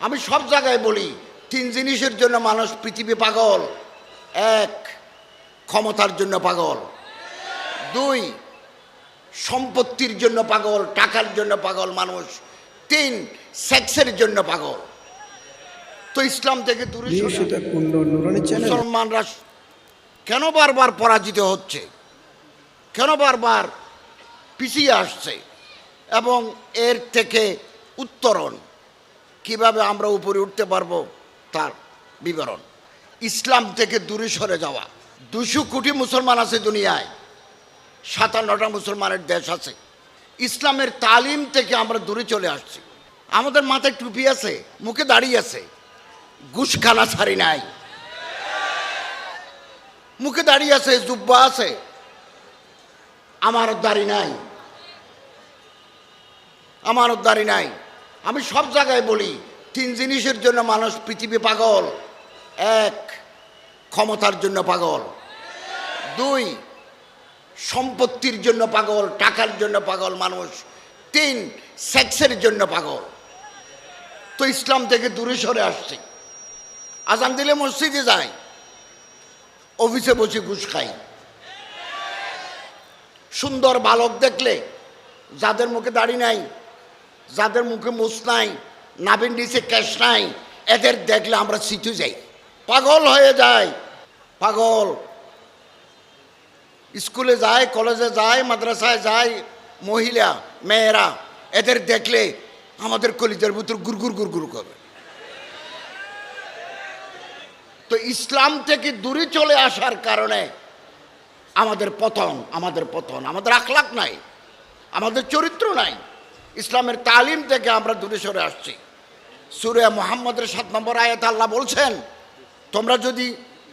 আমি সব জায়গায় বলি তিন জিনিসের জন্য মানুষ পৃথিবী পাগল। এক ক্ষমতার জন্য পাগল। দুই সম্পত্তির জন্য পাগল টাকার জন্য পাগল মানুষ। তিন সেক্সের জন্য পাগল। তো ইসলাম থেকে দূরে মুসলমানরা কেন বারবার পরাজিত হচ্ছে? কেন বারবার পিছিয়ে আসছে? এবং এর থেকে উত্তরণ? কীভাবে আমরা উপরে উঠতে পারব তার বিবরণ। ইসলাম থেকে দূরে সরে যাওয়া। দুশো কোটি মুসলমান আছে দুনিয়ায়। সাতান্নটা মুসলমানের দেশ আছে। ইসলামের তালিম থেকে আমরা দূরে চলে আসছি। আমাদের মাথায় টুপি আছে, মুখে দাঁড়িয়ে আছে। ঘুষখানা ছাড়ি নাই। মুখে দাঁড়িয়ে আছে, জুব্বা আছে। আমার দাড়ি নাই। আমার দাড়ি নাই। আমি সব জায়গায় বলি, তিন জিনিসের জন্য মানুষ পৃথিবী পাগল। এক, ক্ষমতার জন্য পাগল। দুই, সম্পত্তির জন্য পাগল, টাকার জন্য পাগল মানুষ। তিন, সেক্সের জন্য পাগল। তো ইসলাম থেকে দূরে সরে আসছে। আজান দিলে মসজিদে যায় অফিসে বসে ঘুষ খাই। সুন্দর বালক দেখলে যাদের মুখে দাড়ি নাই যাদের মুখে মুছ নাই নাবিন নিচে ক্যাশ নাই, এদের দেখলে আমরা সিটু যাই। পাগল হয়ে যায়, পাগল। স্কুলে যায়, কলেজে যায়, মাদ্রাসায় যায়, মহিলা, মেয়েরা, এদের দেখলে আমাদের কলিজার ভিতর গুরগুর গুরগুর করে। তো ইসলাম থেকে দূরে চলে আসার কারণে আমাদের পতন আমাদের পতন, আমাদের আখলাক নাই, আমাদের চরিত্র নাই। ইসলামের তালিম থেকে আমরা দূরে সরে আসছি। সুরে মোহাম্মদের সাত নম্বর আয়াত আল্লাহ বলছেন, তোমরা যদি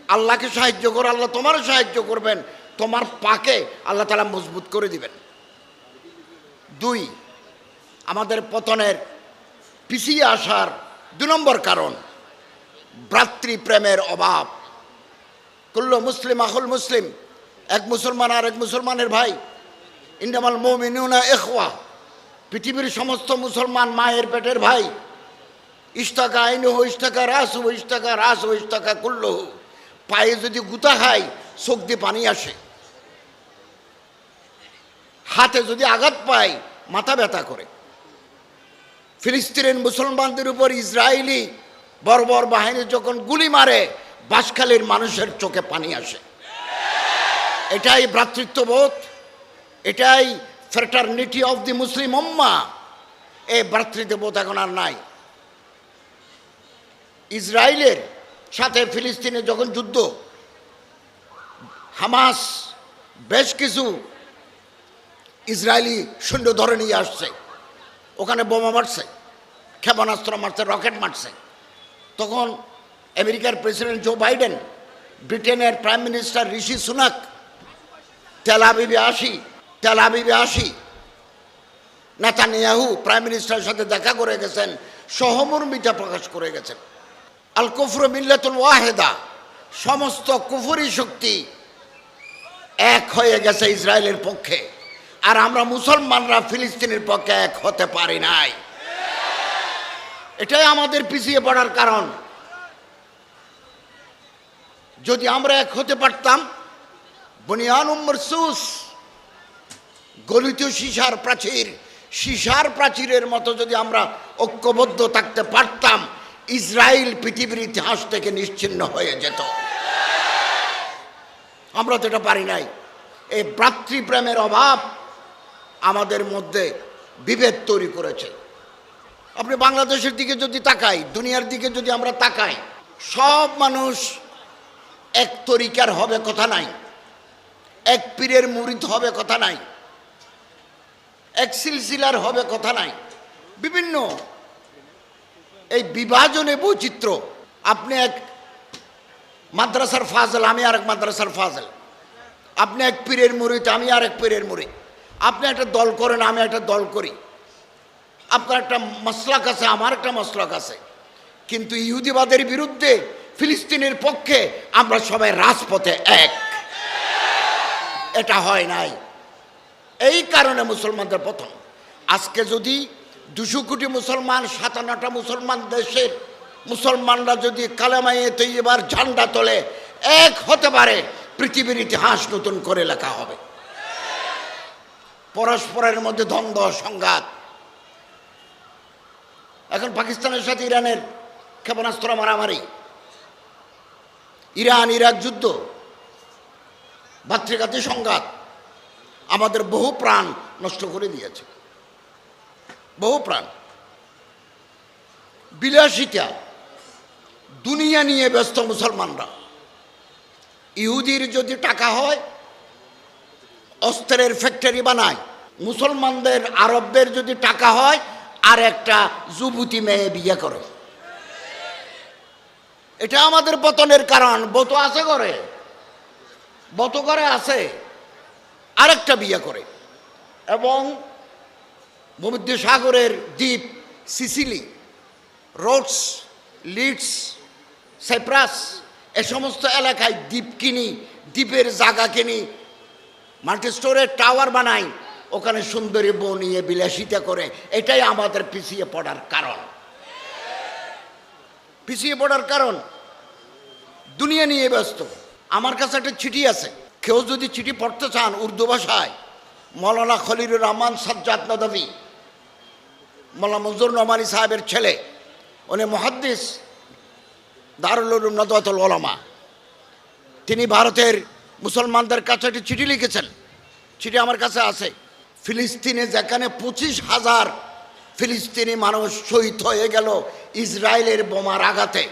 আল্লাহকে সাহায্য করো, আল্লাহ তোমারও সাহায্য করবেন। তোমার পাকে আল্লাহ তালা মজবুত করে দিবেন। দুই, আমাদের পতনের পিছিয়ে আসার দু নম্বর কারণ, ভ্রাতৃপ্রেমের অভাব। কুল্ল মুসলিম আহুল মুসলিম, এক মুসলমান আর এক মুসলমানের ভাই ইন্ডামাল মৌমিনুনা এখওয়া পৃথিবীর সমস্ত মুসলমান মায়ের পেটের ভাই ইস্তাকা আইন হো ইস্তাকা রাস হো ইস্তাকা রাস হো ইস্তাকা কুল্ল পায়ে যদি গুতা খায় চোখ দিয়ে পানি আসে। হাতে যদি আঘাত পায়, মাথা ব্যথা করে। ফিলিস্তিনের মুসলমানদের উপর ইসরায়েলি বর্বর বাহিনী যখন গুলি মারে বাসখালীর মানুষের চোখে পানি আসে। এটাই ভ্রাতৃত্ববোধ, এটাই ফ্রেটার্নিটি অফ দি মুসলিম উম্মা এই ভ্রাতৃত্ববোধ এখন আর নাই। ইসরায়েলের সাথে ফিলিস্তিনে যখন যুদ্ধ, হামাস বেশ কিছু ইসরায়েলি সৈন্য ধরে নিয়ে আসছে। ওখানে বোমা মারছে, ক্ষেপণাস্ত্র মারছে, রকেট মারছে। তখন আমেরিকার প্রেসিডেন্ট জো বাইডেন, ব্রিটেনের প্রাইম মিনিস্টার ঋষি সুনাক তেলাবিবে আসি তেলাবিবে আসি। নেতানিয়াহু প্রাইম মিনিস্টারের সাথে দেখা করে গেছেন সহমর্মিতা প্রকাশ করে গেছেন। আল কুফর মিল্লাতুল ওয়াহেদা, সমস্ত কুফুরি শক্তি এক হয়ে গেছে ইসরায়েলের পক্ষে। আর আমরা মুসলমানরা ফিলিস্তিনের পক্ষে এক হতে পারি নাই। এটাই আমাদের পিছিয়ে পড়ার কারণ। যদি আমরা এক হতে পারতাম বনিয়ান উম্মর সুস গলিত সীসার প্রাচীর, সীসার প্রাচীরের মতো যদি আমরা ঐক্যবদ্ধ থাকতে পারতাম ইসরায়েল পৃথিবীর ইতিহাস থেকে নিশ্চিন্ন হয়ে যেত। আমরা তো এটা পারি নাই। এই ভ্রাতৃপ্রেমের অভাব আমাদের মধ্যে বিভেদ তৈরি করেছে। আপনি বাংলাদেশের দিকে যদি তাকাই, দুনিয়ার দিকে যদি আমরা তাকাই, সব মানুষ এক তরিকার হবে কথা নাই। এক পীরের মুরিদ হবে কথা নাই। এক সিলসিলার হবে কথা নাই। বিভিন্ন এই বিভাজনে বৈচিত্র্য। আপনি এক মাদ্রাসার ফাজল, আমি আরেক মাদ্রাসার ফাজল। আপনি এক পীরের মুরিদ আমি আরেক পীরের মুরিদ আপনি একটা দল করেন, আমি একটা দল করি। আপনার একটা মশলাক আছে, আমার একটা মশলাক আছে। কিন্তু ইহুদিবাদের বিরুদ্ধে ফিলিস্তিনের পক্ষে আমরা সবাই রাজপথে এক। এটা হয় নাই। এই কারণে মুসলমানদের প্রথম। আজকে যদি দুশো কোটি মুসলমান, সাতান্নটা মুসলমান দেশের মুসলমানরা যদি কালেমাইয়ে তৈবার ঝান্ডা তোলে, এক হতে পারে পৃথিবীর ইতিহাস নতুন করে লেখা হবে। পরস্পরের মধ্যে দ্বন্দ্ব, সংঘাত। এখন পাকিস্তানের সাথে ইরানের ক্ষেপণাস্ত্র মারামারি। ইরান ইরাক যুদ্ধ ভাতৃঘাতী সংঘাত। আমাদের বহু প্রাণ নষ্ট করে দিয়েছে। বহু প্রাণ। বিলাসিতা, দুনিয়া নিয়ে ব্যস্ত মুসলমানরা। ইহুদির যদি টাকা হয়, অস্ত্রের ফ্যাক্টরি বানায়, মুসলমানদের, আরবদের যদি টাকা হয়, আর একটা যুবতী মেয়ে বিয়ে করে। এটা আমাদের পতনের কারণ। বত আছে করে বত করে আছে। আরেকটা বিয়ে করে। এবং ভূমধ্য সাগরের দ্বীপ সিসিলি, রোডস, লিডস, সাইপ্রাস, এ সমস্ত এলাকায় দ্বীপ কিনি, দ্বীপের জায়গা কিনি, মাল্টি স্টোরের টাওয়ার বানাই, ওখানে সুন্দরী বউ নিয়ে বিলাসিতা করে, এটাই আমাদের পিছিয়ে পড়ার কারণ। পিছিয়ে পড়ার কারণ, দুনিয়া নিয়ে ব্যস্ত। আমার কাছে একটা চিঠি আছে। কেউ যদি চিঠি পড়তে চান উর্দু ভাষায়, মৌলানা খলিলুর রহমান সাজ্জাদ নদভি, মৌলানা মজুর নোমানি সাহেবের ছেলে, উনি মহাদ্দিস দারুল নদওয়াতুল ওলামা তিনি ভারতের মুসলমানদের কাছে একটি চিঠি লিখেছেন। চিঠি আমার কাছে আছে। ফিলিস্তিনে যেখানে পঁচিশ হাজার ফিলিস্তিনি মানুষ শহীদ হয়ে গেল ইসরায়েলের বোমার আঘাতে,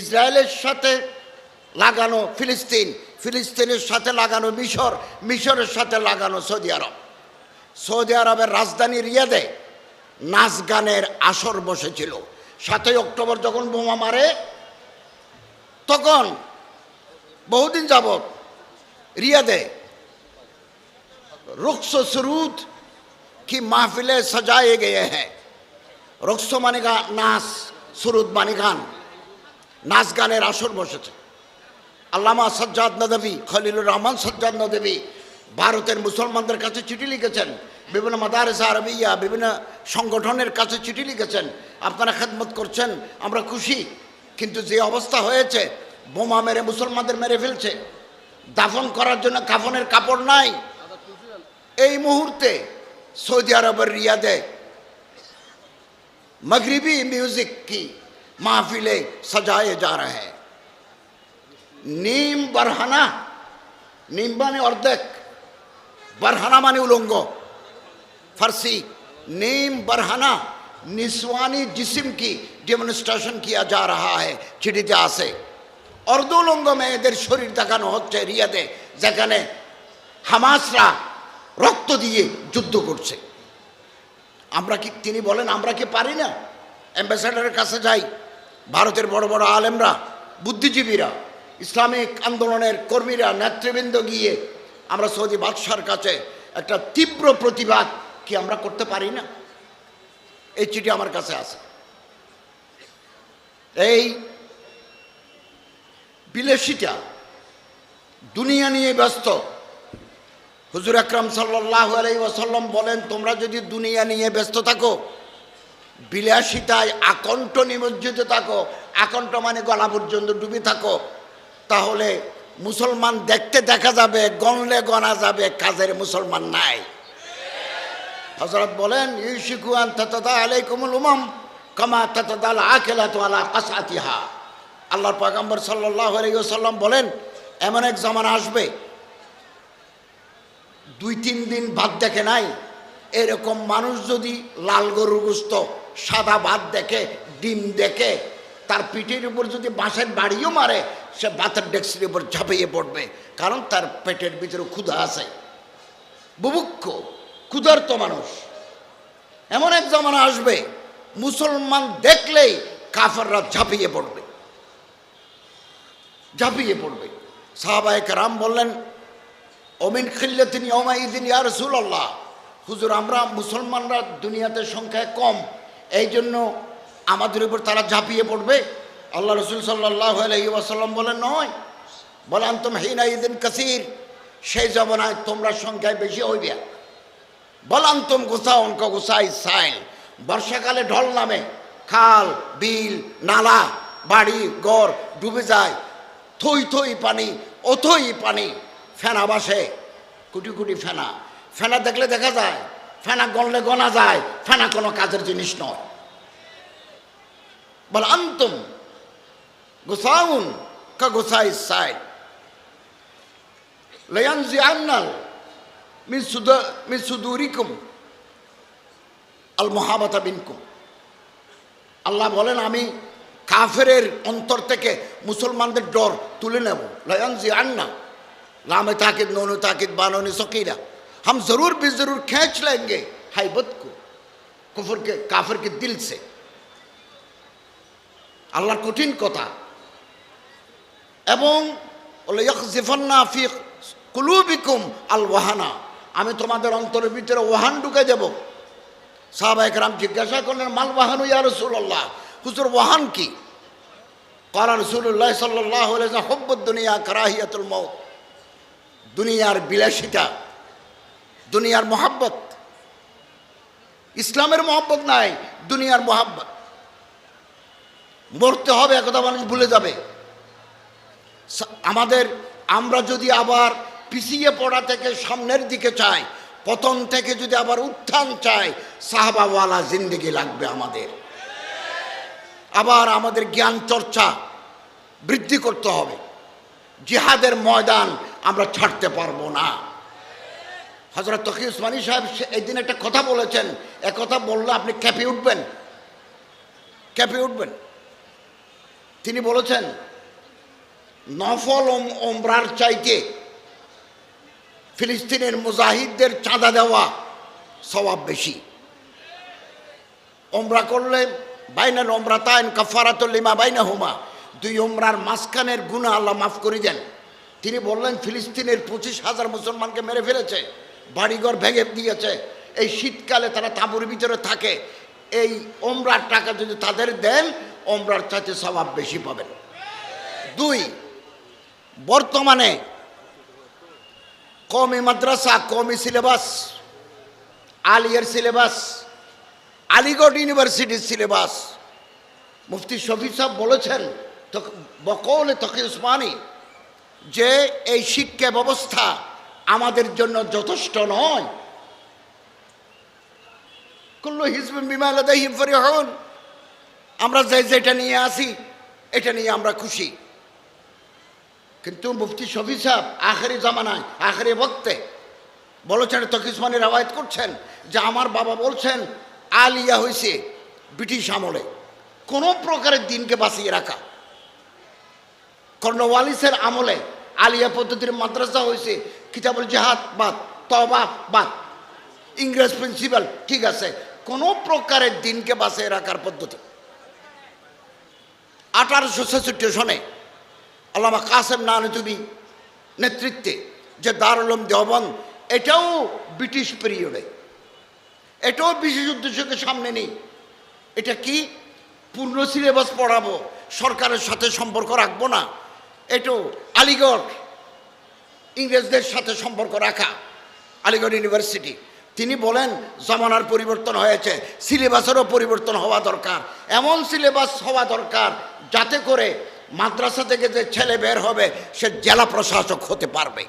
ইসরায়েলের সাথে লাগানো ফিলিস্তিন ফিলিস্তিনের সাথে লাগানো মিশর, মিশরের সাথে লাগানো সৌদি আরব। সৌদি আরবের রাজধানী রিয়াদে নাচ গানের আসর বসেছিল। সাতই অক্টোবর যখন বোমা মারে, তখন বহুদিন যাবৎ রিয়াদে রুক্স সুরুদ কি মাহফিলে সাজায়ে গিয়ে হ্যাঁ রক্স মানে গান নাচ সুরুদ মানে গান নাচ গানের আসর বসেছে। আল্লামা সজ্জাদ নদী খলিলুর রহমান সজ্জাদ নদী ভারতের মুসলমানদের কাছে চিঠি লিখেছেন, বিভিন্ন মাদারেসা আরবিয়া, বিভিন্ন সংগঠনের কাছে চিঠি লিখেছেন, আপনারা খেদমত করছেন, আমরা খুশি। কিন্তু যে অবস্থা হয়েছে, বোমা মেরে মুসলমানদের মেরে ফেলছে, দাফন করার জন্য কাফনের কাপড় নাই। এই মুহূর্তে সৌদি আরবের রিয়াদে মগরিবি মিউজিক কি মাহফিলে সাজায়ে যা রা হ্যাঁ नीम बरहाना नीम माने अर्धेक बरहाना माने उलंग फारसी नीम बरहाना निस्वानी जिस्म की डेमोनस्ट्रेशन किया जा रहा है চিঠিতে আছে অর্ধলঙ্গ মেয়েদের শরীর দেখানো হচ্ছে রিয়াদে যেখানে হামাসরা রক্ত দিয়ে যুদ্ধ করছে আমরা কি তিনি বলেন আমরা কি পারি না অ্যাম্বাসাডারের কাছে যাই ভারতের বড় বড় আলেমরা বুদ্ধিজীবীরা ইসলামিক আন্দোলনের কর্মীরা, নেতৃবৃন্দ গিয়ে আমরা সৌদি বাদশার কাছে একটা তীব্র প্রতিবাদ কি আমরা করতে পারি না? এই চিঠি আমার কাছে আছে। এই বিলেসিটা দুনিয়া নিয়ে ব্যস্ত। হুজুর আকরাম সাল্লাহ আলাই ওসাল্লাম বলেন, তোমরা যদি দুনিয়া নিয়ে ব্যস্ত থাকো, বিলাসিতায় আকণ্ঠ নিমজ্জিত থাকো, আকণ্ঠ মানে গলা পর্যন্ত ডুবে থাকো তাহলে মুসলমান দেখতে দেখা যাবে গণলে গণা যাবে, কাজের মুসলমান নাই। হজরত বলেন ইউশিকুয়ান তাতাদা আলাইকুমুল উমাম কামা তাতাদাল আকেলা তো আলা আল্লাহর পাগাম্বর সাল্লাহ আলাই বলেন, এমন এক জামানা আসবে, দুই তিন দিন ভাত দেখে নাই, এরকম মানুষ যদি লাল গরুর গুস্ত, সাদা ভাত দেখে, ডিম দেখে তার পিঠের উপর যদি বাঁশের বাড়িও মারে, সে ভাতের ডেক্সির উপর ঝাঁপিয়ে পড়বে। কারণ তার পেটের ভিতরে ক্ষুধা আছে। বুভুক্ষ, ক্ষুধার্ত মানুষ। এমন এক জমানা আসবে, মুসলমান দেখলেই কাফাররা ঝাঁপিয়ে পড়বে। ঝাঁপিয়ে পড়বে। সাহাবায়ক রাম বললেন, অমিন খিল্লে তিনি অমাইদিন ইয়া রসুল্লাহ হুজুর, আমরা মুসলমানরা দুনিয়াতে সংখ্যায় কম। এই জন্য আমাদের উপর তারা ঝাঁপিয়ে পড়বে? আল্লাহ রসুল সাল্লাহ আলহি ওয়াসাল্লাম বলেন, নয়। বলেন তোম হিনা ইদিন কাসির। সেই জমানায় তোমরা সংখ্যায় বেশি হইবে। বলান তোম গোসা অঙ্ক গোসাই সাইল। বর্ষাকালে ঢল নামে। খাল, বিল, নালা, বাড়ি, ঘর ডুবে যায়। থই থই পানি, অথই পানি ফেনা বাসে কুটি কুটি ফেনা। ফেনা দেখলে দেখা যায়। ফেনা গললে গনা যায়। ফেনা কোনো কাজের জিনিস নয়। বল আন্তম গোসাউন কা গোসাই সাইড লয়ানজি আন্নাল মিন সুদা মিন সুদুরিকুম আল মহাবাতা বিনকুম আল্লাহ বলেন আমি কাফেরের অন্তর থেকে মুসলমানদের ডর তুলে নেব লয়ানজি আন্না लामे ताकिद नोनो ताकिद बानो ने सकीला हम जरूर भी जरूर खींच लेंगे हैबत को कुफर के काफिर के दिल से আল্লাহর কঠিন কথা। এবং কুলুবিকুম আল ওয়াহানা আমি তোমাদের অন্তরের ভিতরে ওয়াহান ঢুকে যাব। সাহাবা একরাম জিজ্ঞাসা করলেন, মাল ওয়াহানু ইয়া রসুল্লাহ হুজুর, ওয়াহান কি? করা রসুল্লাহ সাল্লাহ হব্বুদ দুনিয়া কারাহিয়াতুল মত দুনিয়ার বিলাসিতা, দুনিয়ার মোহাব্বত। ইসলামের মোহাব্বত নাই, দুনিয়ার মোহাব্বত। মরতে হবে একথা মানুষ ভুলে যাবে। আমাদের, আমরা যদি আবার পিছিয়ে পড়া থেকে সামনের দিকে চাই, পতন থেকে যদি আবার উত্থান চাই, সাহাবাওয়ালা জিন্দেগি লাগবে আমাদের। আবার আমাদের জ্ঞান চর্চা বৃদ্ধি করতে হবে। জিহাদের ময়দান আমরা ছাড়তে পারব না। হজরত তকি উসমানী সাহেব সে- এই দিন একটা কথা বলেছেন। কথা বললে আপনি ক্যাপে উঠবেন। ক্যাপে উঠবেন। তিনি বলেছেন, নফল ওম- ওমরার চাইতে ফিলিস্তিনের মুজাহিদদের চাঁদা দেওয়া স্বভাব বেশি। ওমরা করলে বাইনাল ওমরা তাইন কাফারাতুল্লিমা বাইনা হুমা দুই ওমরার মাঝখানের গুণা আল্লাহ মাফ করে দেন। তিনি বললেন, ফিলিস্তিনের পঁচিশ হাজার মুসলমানকে মেরে ফেলেছে, বাড়িঘর ভেঙে দিয়েছে। এই শীতকালে তারা তাঁবুর ভিতরে থাকে। এই ওমরার টাকা যদি তাদের দেন ওমরার চাইতে স্বভাব বেশি পাবেন। দুই, বর্তমানে কমি মাদ্রাসা কমি সিলেবাস, আলিয়ার সিলেবাস, আলিগড় ইউনিভার্সিটির সিলেবাস। মুফতি শফি সাহেব বলেছেন বকৌলে তকি উসমানী, যে এই শিক্ষা ব্যবস্থা আমাদের জন্য যথেষ্ট নয়। কুল্লু হিজব বিমালাদাহিম ফরিহন। আমরা যে যেটা নিয়ে আসি, এটা নিয়ে আমরা খুশি। কিন্তু মুফতি শফি সাহেব আখেরি জামানায়, আখেরি বক্তে বলেছেন তকিসমানি রাওয়ায়ত করছেন যে আমার বাবা বলছেন, আলিয়া হয়েছে ব্রিটিশ আমলে। কোনো প্রকারের দিনকে বাঁচিয়ে রাখা। কর্ণওয়ালিসের আমলে আলিয়া পদ্ধতির মাদ্রাসা হয়েছে কিতাবুল জাহাদ বাদ তবা বাদ। ইংরেজ প্রিন্সিপাল, ঠিক আছে, কোনো প্রকারের দিনকে বাঁচিয়ে রাখার পদ্ধতি। আঠারোশো ছেষট্টি সনে আল্লামা কাসেম নানতুবি নেতৃত্বে যে দারুলম দেওবন্দ, এটাও ব্রিটিশ পিরিয়ডে এটাও বিশেষ উদ্দেশ্যকে সামনে নেই। এটা কি পূর্ণ সিলেবাস পড়াবো, সরকারের সাথে সম্পর্ক রাখব না? এটাও আলিগড় ইংরেজদের সাথে সম্পর্ক রাখা, আলিগড় ইউনিভার্সিটি তিনি বলেন, জমানার পরিবর্তন হয়েছে, সিলেবাসেরও পরিবর্তন হওয়া দরকার। এমন সিলেবাস হওয়া দরকার যাতে করে মাদ্রাসা থেকে যে ছেলে বের হবে, সে জেলা প্রশাসক হতে পারবে।